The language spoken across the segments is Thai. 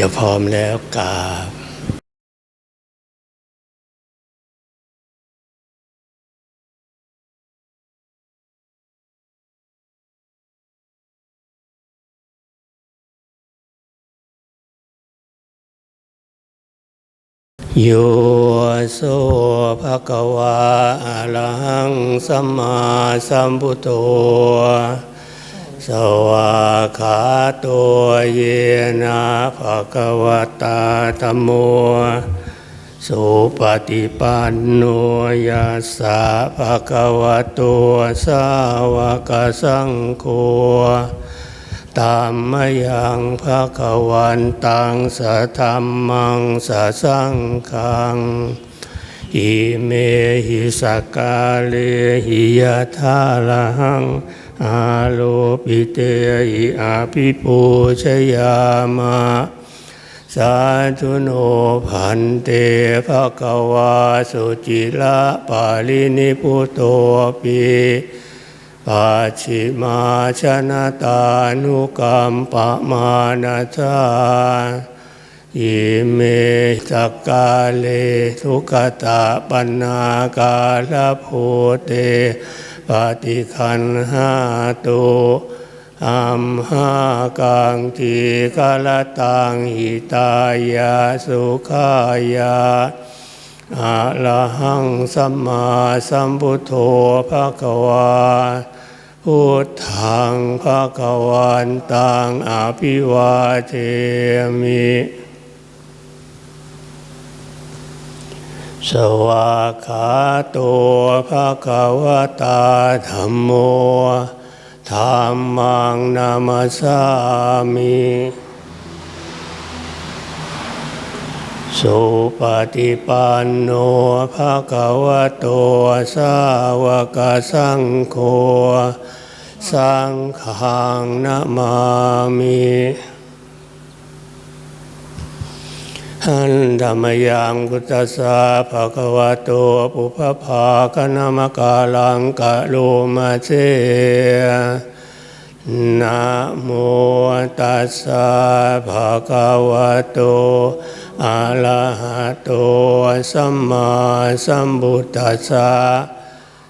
ดี๋ยวพร้อมแล้วกราบโยโสภะคะวะอะระหังสัมมาสัมพุทโธ สวากขาตัวเยนะภะคะวะตาธรมโมสุปฏิปันโนยัสสะภะคะวะโตัวสาวกสังโฆตามมยังภะคะวันตังสะธรรมังสะสังฆังอิเมหิสกกาเลหิยะทาลัง อาโลปิเตหิอาภิปูชยามะสาธุโนพันเตภะคะวาสุจิละปาลินิพุโตปิปัจิมาชนะตานุกรรมปะมานาชาอิเมจักกาเลทุกตาปนนากาลโพเต ปฏิคันหาตุอัมหากังทีกาลตังหิตายาสุขายาอะระหังสัมมาสัมพุทโธภะคะวาพุทธังภะคะวันตังอภิวาเทมิ สวากขาตัวภะคะวะตาธรรมโมธรรมังนามาสามิสุปฏิปันโนภะคะวะโตสาวกสังโฆสังฆังนามามิ หันธรรมยังกุตสาภะคะวะโตปุพพาคณมกาลังกะโลมาเชนะโมตัสสะภะคะวะโตอะระหะโตสัมมาสัมพุทธัสสะ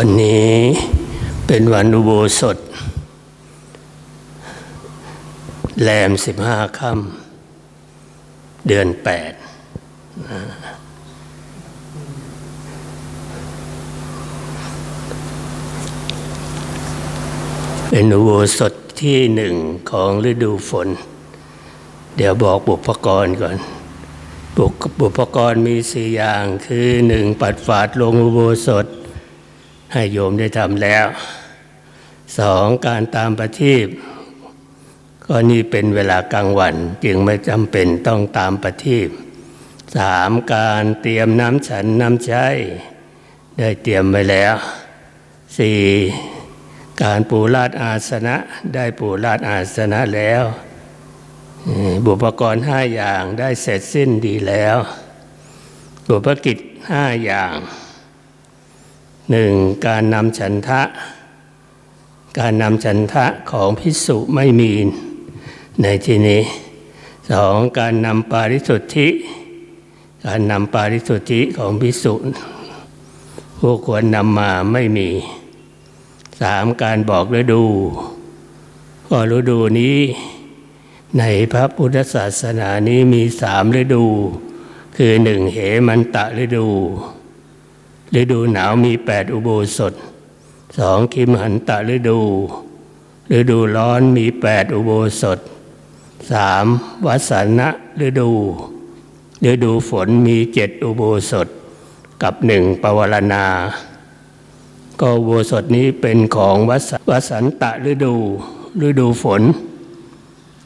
วันนี้เป็นวันอุโบสถ แรมสิบห้าค่ำเดือนแปดเป็นอุโบสถที่หนึ่งของฤดูฝน เดี๋ยวบอกบุพกรก่อนบุพบุพกรมีสี่อย่างคือหนึ่งปัดฝาดลงอุโบสถ ให้โยมได้ทำแล้วสองการตามประทีปก็นี่เป็นเวลากลางวันจึงไม่จำเป็นต้องตามประทีปสามการเตรียมน้ำฉันน้ำใช้ได้เตรียมไว้แล้วสี่การปูราดอาสนะได้ปูราดอาสนะแล้วบุปกรณ์ห้าอย่างได้เสร็จสิ้นดีแล้วบุพกิจห้าอย่าง หนึ่งการนำฉันทะ การนำฉันทะของพิสุไม่มีในที่นี้สองการนำปาริสุทธิ การนำปาริสุทธิของพิสุผู้ควรนำมาไม่มีสามการบอกฤดู ก็ฤดูนี้ ในพระพุทธศาสนานี้มีสามฤดู คือหนึ่งเหมันตะฤดู ฤดูหนาวมีแปดอุโบสถสองคิมหันตะฤดู ฤดูร้อนมีแปดอุโบสถสามวัสนะฤดู ฤดูฝนมีเจ็ดอุโบสถ กับหนึ่งปวารณา ก็อุโบสถนี้เป็นของวัสวสันตะฤดู ฤดูฝน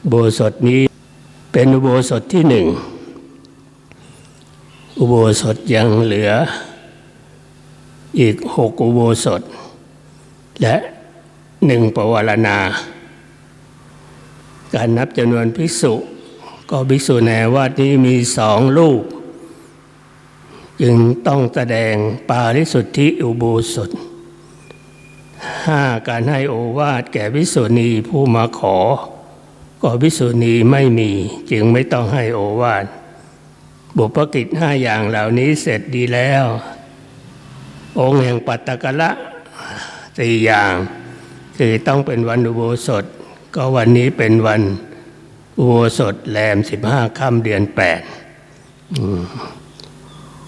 อุโบสถนี้เป็นอุโบสถที่หนึ่ง อุโบสถยังเหลือ อีกหกอุโบสถ และหนึ่งปวารณา การนับจำนวนภิกษุ ก็ภิกษุในวัดนี้มีสองรูปจึงต้องแสดงปาริสุทธิอุโบสถห้าการให้โอวาทแก่ภิกษุณีผู้มาขอ ก็ภิกษุณีไม่มีจึงไม่ต้องให้โอวาทบุพกิจห้าอย่างเหล่านี้เสร็จดีแล้ว องค์แห่งปัตตกละสี่อย่าง คือต้องเป็นวันอุโบสถ ก็วันนี้เป็นวันอุโบสถแรมสิบห้าค่ำเดือนแปด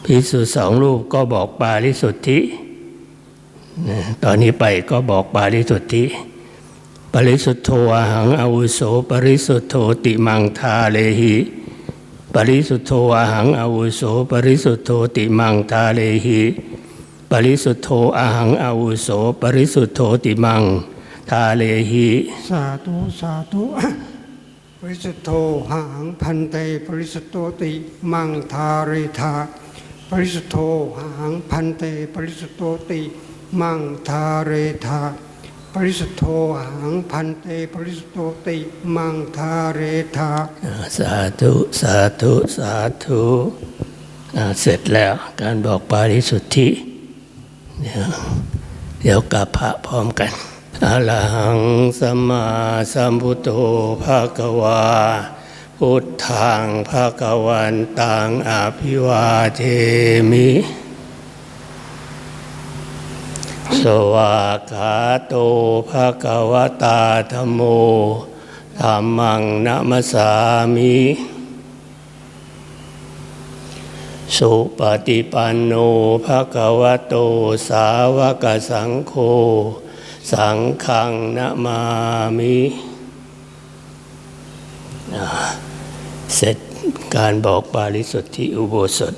พิสุสองรูปก็บอกปาริสุทธิตอนนี้ไปก็บอกปาริสุทธิ ปริสุทธโธอาหังอาวุโส ปริสุทธโธติมังทาเลหิ ปริสุทธโธอาหังอาวุโส ปริสุทธโธติมังทาเลหิ ปริสุทธโธอาหังอาวุโส ปริสุทธโธติมัง ทาเลหิ สาธุสาธุปริสุทธโธหังพันเตปริสุทธโตติมังทาเรธาปริสุทธโธหังพันเตปริสุทธโตติมังทาเรธาปริสุทธโธหังพันเตปริสุทธโตติมังทาเรธาสาธุสาธุสาธุอ่าเสร็จแล้วการบอกปาริสุทธิ เดี๋ยวกลับพระพร้อมกันอะระหังสัมมาสัมพุทโธภะคะวา พุทธังภะคะวันตังอภิวาเทมิ สวากาโตภะคะวตาธโมธัมมังนะมสสามิ สุปฏิปันโนภะคะวะโตสาวกสังโฆสังฆังนะมามิเสร็จการบอกปาริสุทธิอุโบสถ